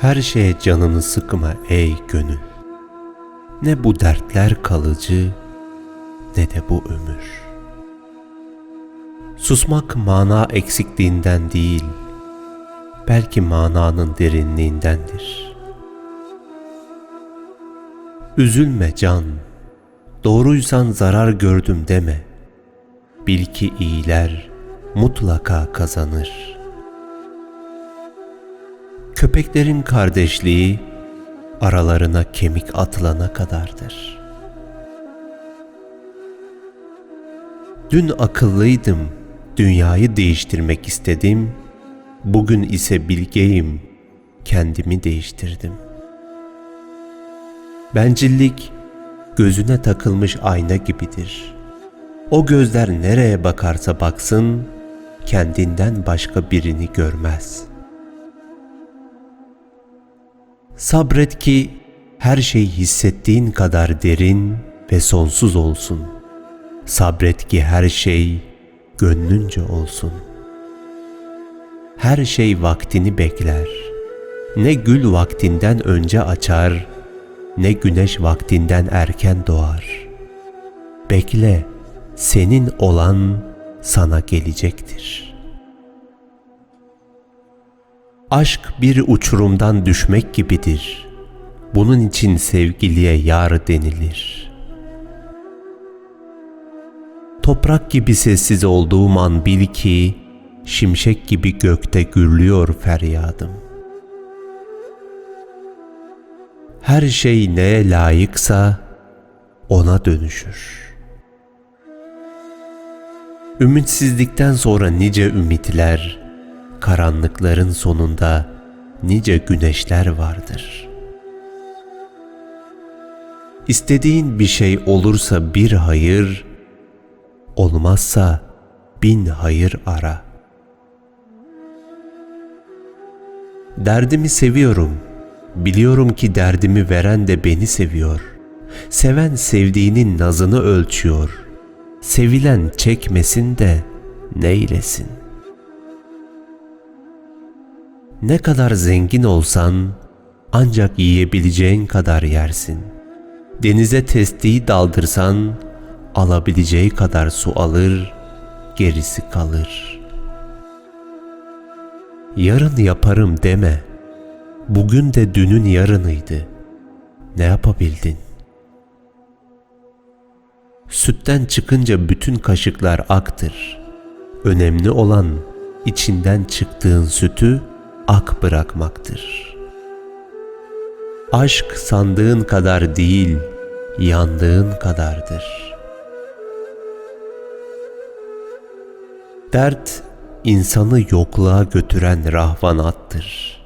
Her şeye canını sıkma ey gönül. Ne bu dertler kalıcı ne de bu ömür. Susmak mana eksikliğinden değil, belki mananın derinliğindendir. Üzülme can, doğruysan zarar gördüm deme. Bil ki iyiler mutlaka kazanır. Köpeklerin kardeşliği aralarına kemik atılana kadardır. Dün akıllıydım, dünyayı değiştirmek istedim. Bugün ise bilgeyim, kendimi değiştirdim. Bencillik gözüne takılmış ayna gibidir. O gözler nereye bakarsa baksın, kendinden başka birini görmez. Sabret ki her şey hissettiğin kadar derin ve sonsuz olsun. Sabret ki her şey gönlünce olsun. Her şey vaktini bekler. Ne gül vaktinden önce açar, ne güneş vaktinden erken doğar. Bekle, senin olan sana gelecektir. Aşk bir uçurumdan düşmek gibidir. Bunun için sevgiliye yar denilir. Toprak gibi sessiz olduğum an bil ki, şimşek gibi gökte gürlüyor feryadım. Her şey neye layıksa ona dönüşür. Ümitsizlikten sonra nice ümitler, karanlıkların sonunda nice güneşler vardır. İstediğin bir şey olursa bir hayır, olmazsa bin hayır ara. Derdimi seviyorum. Biliyorum ki derdimi veren de beni seviyor. Seven sevdiğinin nazını ölçüyor. Sevilen çekmesin de neylesin. Ne kadar zengin olsan ancak yiyebileceğin kadar yersin. Denize testiyi daldırsan alabileceği kadar su alır, gerisi kalır. Yarın yaparım deme. Bugün de dünün yarınıydı. Ne yapabildin? Sütten çıkınca bütün kaşıklar aktır. Önemli olan içinden çıktığın sütü ak bırakmaktır. Aşk sandığın kadar değil, yandığın kadardır. Dert insanı yokluğa götüren rahvanattır.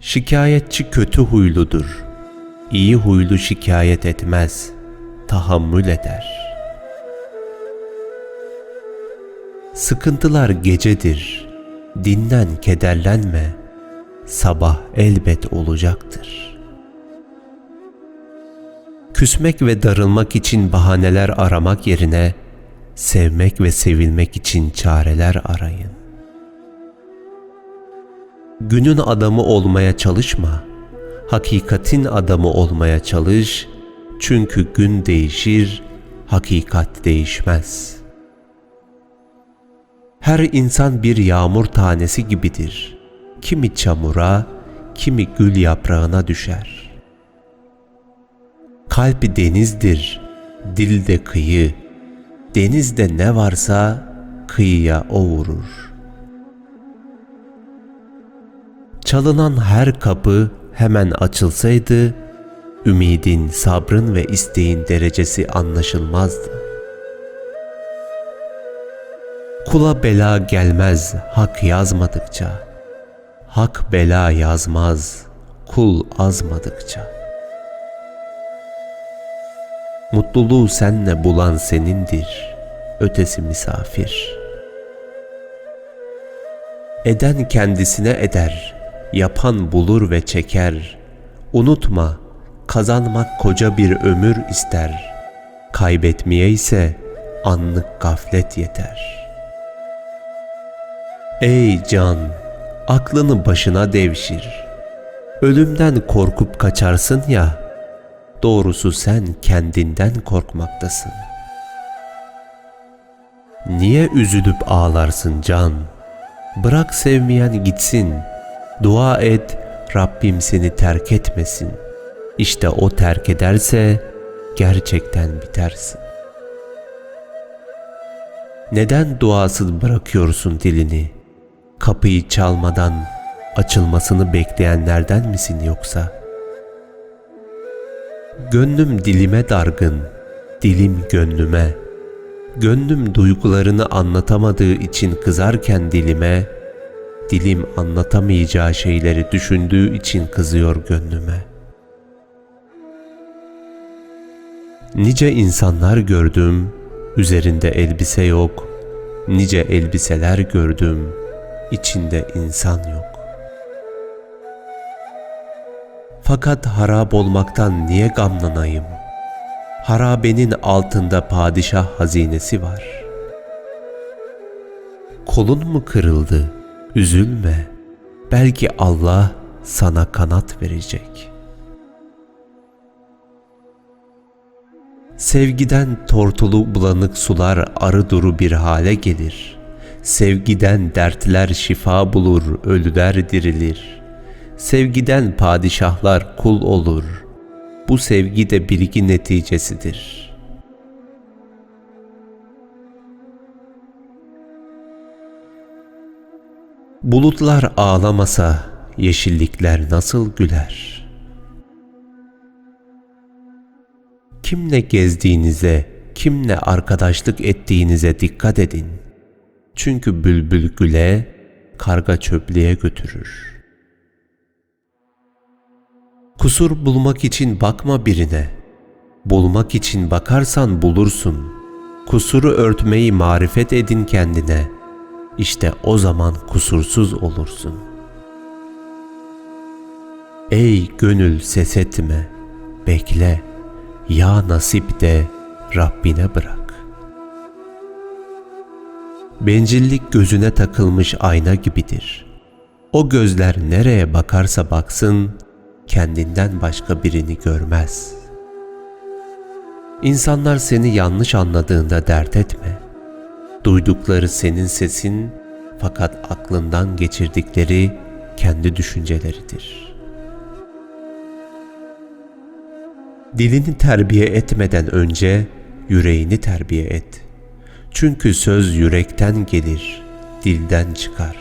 Şikayetçi kötü huyludur. İyi huylu şikayet etmez, tahammül eder. Sıkıntılar gecedir. Dinlen, kederlenme. Sabah elbet olacaktır. Küsmek ve darılmak için bahaneler aramak yerine sevmek ve sevilmek için çareler arayın. Günün adamı olmaya çalışma. Hakikatin adamı olmaya çalış. Çünkü gün değişir, hakikat değişmez. Her insan bir yağmur tanesi gibidir. Kimi çamura, kimi gül yaprağına düşer. Kalp denizdir, dil de kıyı. Denizde ne varsa kıyıya o vurur. Çalınan her kapı hemen açılsaydı, ümidin, sabrın ve isteğin derecesi anlaşılmazdı. Kula bela gelmez hak yazmadıkça. Hak bela yazmaz kul azmadıkça. Mutluluğu senle bulan senindir, ötesi misafir. Eden kendisine eder, yapan bulur ve çeker. Unutma, kazanmak koca bir ömür ister. Kaybetmeye ise anlık gaflet yeter. Ey can, aklını başına devşir. Ölümden korkup kaçarsın ya, doğrusu sen kendinden korkmaktasın. Niye üzülüp ağlarsın can? Bırak sevmeyen gitsin. Dua et, Rabbim seni terk etmesin. İşte o terk ederse gerçekten bitersin. Neden duasız bırakıyorsun dilini? Kapıyı çalmadan açılmasını bekleyenlerden misin yoksa? Gönlüm dilime dargın, dilim gönlüme. Gönlüm duygularını anlatamadığı için kızarken dilime, dilim anlatamayacağı şeyleri düşündüğü için kızıyor gönlüme. Nice insanlar gördüm, üzerinde elbise yok. Nice elbiseler gördüm, içinde insan yok. Fakat harap olmaktan niye gamlanayım? Harabenin altında padişah hazinesi var. Kolun mu kırıldı? Üzülme. Belki Allah sana kanat verecek. Sevgiden tortulu bulanık sular arı duru bir hale gelir. Sevgiden dertler şifa bulur, ölüler dirilir. Sevgiden padişahlar kul olur. Bu sevgi de bilgi neticesidir.'' Bulutlar ağlamasa yeşillikler nasıl güler? Kimle gezdiğinize, kimle arkadaşlık ettiğinize dikkat edin. Çünkü bülbül güle, karga çöplüğe götürür. Kusur bulmak için bakma birine. Bulmak için bakarsan bulursun. Kusuru örtmeyi marifet edin kendine.'' İşte o zaman kusursuz olursun. Ey gönül ses etme, bekle, ya nasip de Rabbine bırak. Bencillik gözüne takılmış ayna gibidir. O gözler nereye bakarsa baksın, kendinden başka birini görmez. İnsanlar seni yanlış anladığında dert etme.'' Duydukları senin sesin fakat aklından geçirdikleri kendi düşünceleridir. Dilini terbiye etmeden önce yüreğini terbiye et. Çünkü söz yürekten gelir, dilden çıkar.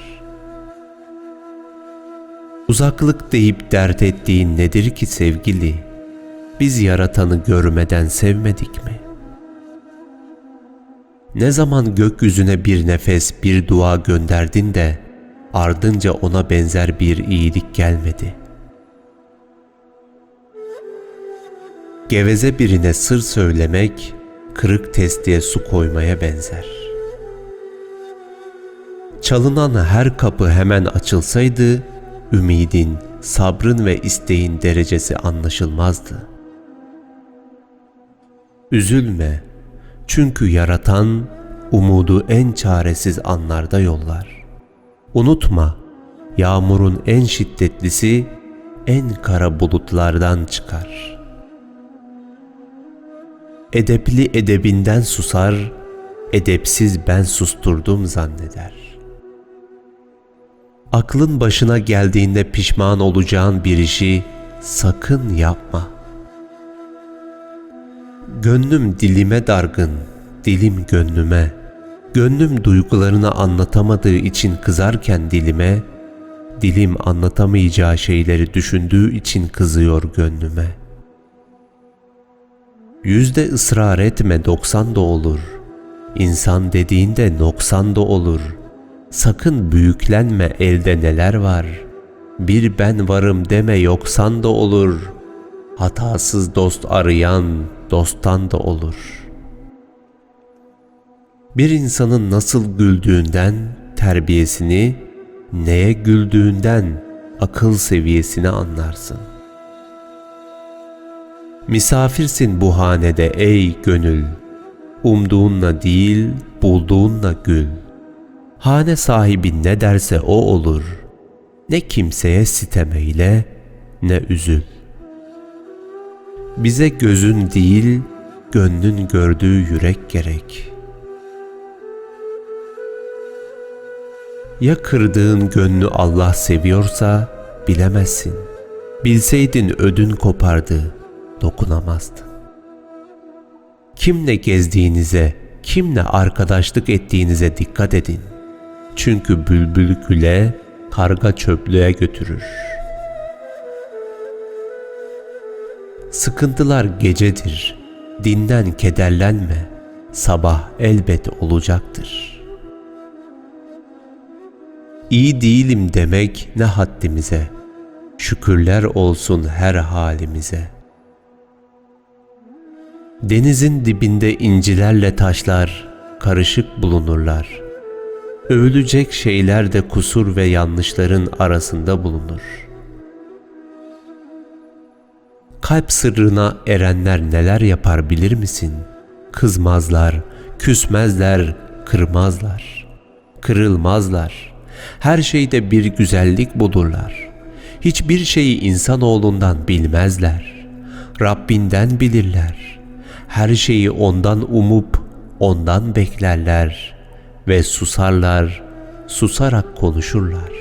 Uzaklık deyip dert ettiğin nedir ki sevgili? Biz yaratanı görmeden sevmedik mi?'' Ne zaman gökyüzüne bir nefes, bir dua gönderdin de ardınca ona benzer bir iyilik gelmedi. Geveze birine sır söylemek, kırık testiye su koymaya benzer. Çalınan her kapı hemen açılsaydı, ümidin, sabrın ve isteğin derecesi anlaşılmazdı. Üzülme, çünkü yaratan umudu en çaresiz anlarda yollar. Unutma, yağmurun en şiddetlisi en kara bulutlardan çıkar. Edepli edebinden susar, edepsiz ben susturdum zanneder. Aklın başına geldiğinde pişman olacağın bir işi sakın yapma.'' Gönlüm dilime dargın, dilim gönlüme. Gönlüm duygularını anlatamadığı için kızarken dilime, dilim anlatamayacağı şeyleri düşündüğü için kızıyor gönlüme. Yüzde ısrar etme doksan da olur. İnsan dediğinde noksan da olur. Sakın büyüklenme elde neler var. Bir ben varım deme yoksan da olur. Hatasız dost arayan dosttan da olur. Bir insanın nasıl güldüğünden terbiyesini, neye güldüğünden akıl seviyesini anlarsın. Misafirsin bu hanede ey gönül, umduğunla değil bulduğunla gül. Hane sahibi ne derse o olur, ne kimseye sitem eyle, ne üzül. Bize gözün değil, gönlün gördüğü yürek gerek. Ya kırdığın gönlü Allah seviyorsa bilemezsin. Bilseydin ödün kopardı, dokunamazdın. Kimle gezdiğinize, kimle arkadaşlık ettiğinize dikkat edin. Çünkü bülbül güle, karga çöplüğe götürür. Sıkıntılar gecedir, dinden kederlenme, sabah elbet olacaktır. İyi değilim demek ne haddimize, şükürler olsun her halimize.'' Denizin dibinde incilerle taşlar karışık bulunurlar. Övülecek şeyler de kusur ve yanlışların arasında bulunur. Kalp sırrına erenler neler yapar bilir misin? Kızmazlar, küsmezler, kırmazlar, kırılmazlar. Her şeyde bir güzellik bulurlar. Hiçbir şeyi insanoğlundan bilmezler. Rabbinden bilirler.'' Her şeyi ondan umup ondan beklerler ve susarlar, susarak konuşurlar.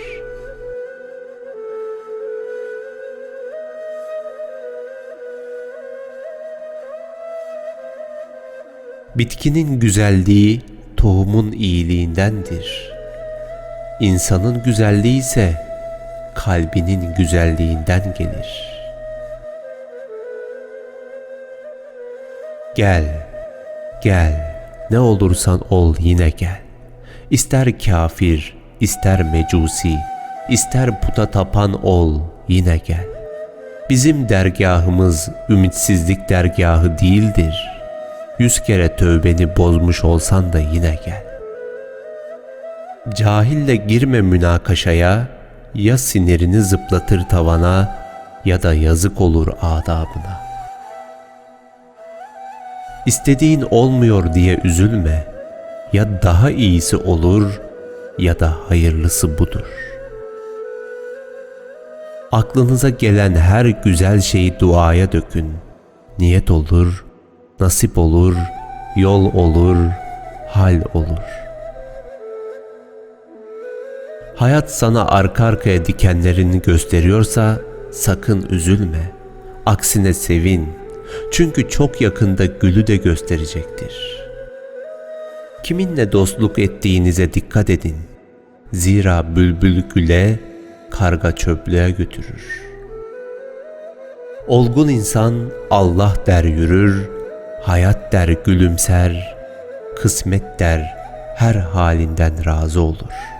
Bitkinin güzelliği tohumun iyiliğindendir. İnsanın güzelliği ise kalbinin güzelliğinden gelir.'' Gel, gel, ne olursan ol yine gel. İster kafir, ister mecusi, ister puta tapan ol yine gel. Bizim dergahımız ümitsizlik dergahı değildir. Yüz kere tövbeni bozmuş olsan da yine gel. Cahille girme münakaşaya, ya sinirini zıplatır tavana ya da yazık olur adabına.'' İstediğin olmuyor diye üzülme. Ya daha iyisi olur ya da hayırlısı budur. Aklınıza gelen her güzel şeyi duaya dökün. Niyet olur, nasip olur, yol olur, hal olur. Hayat sana arka arkaya dikenlerini gösteriyorsa sakın üzülme. Aksine sevin.'' Çünkü çok yakında gülü de gösterecektir. Kiminle dostluk ettiğinize dikkat edin. Zira bülbül güle, karga çöplüğe götürür. Olgun insan Allah der yürür, hayat der gülümser, kısmet der her halinden razı olur.''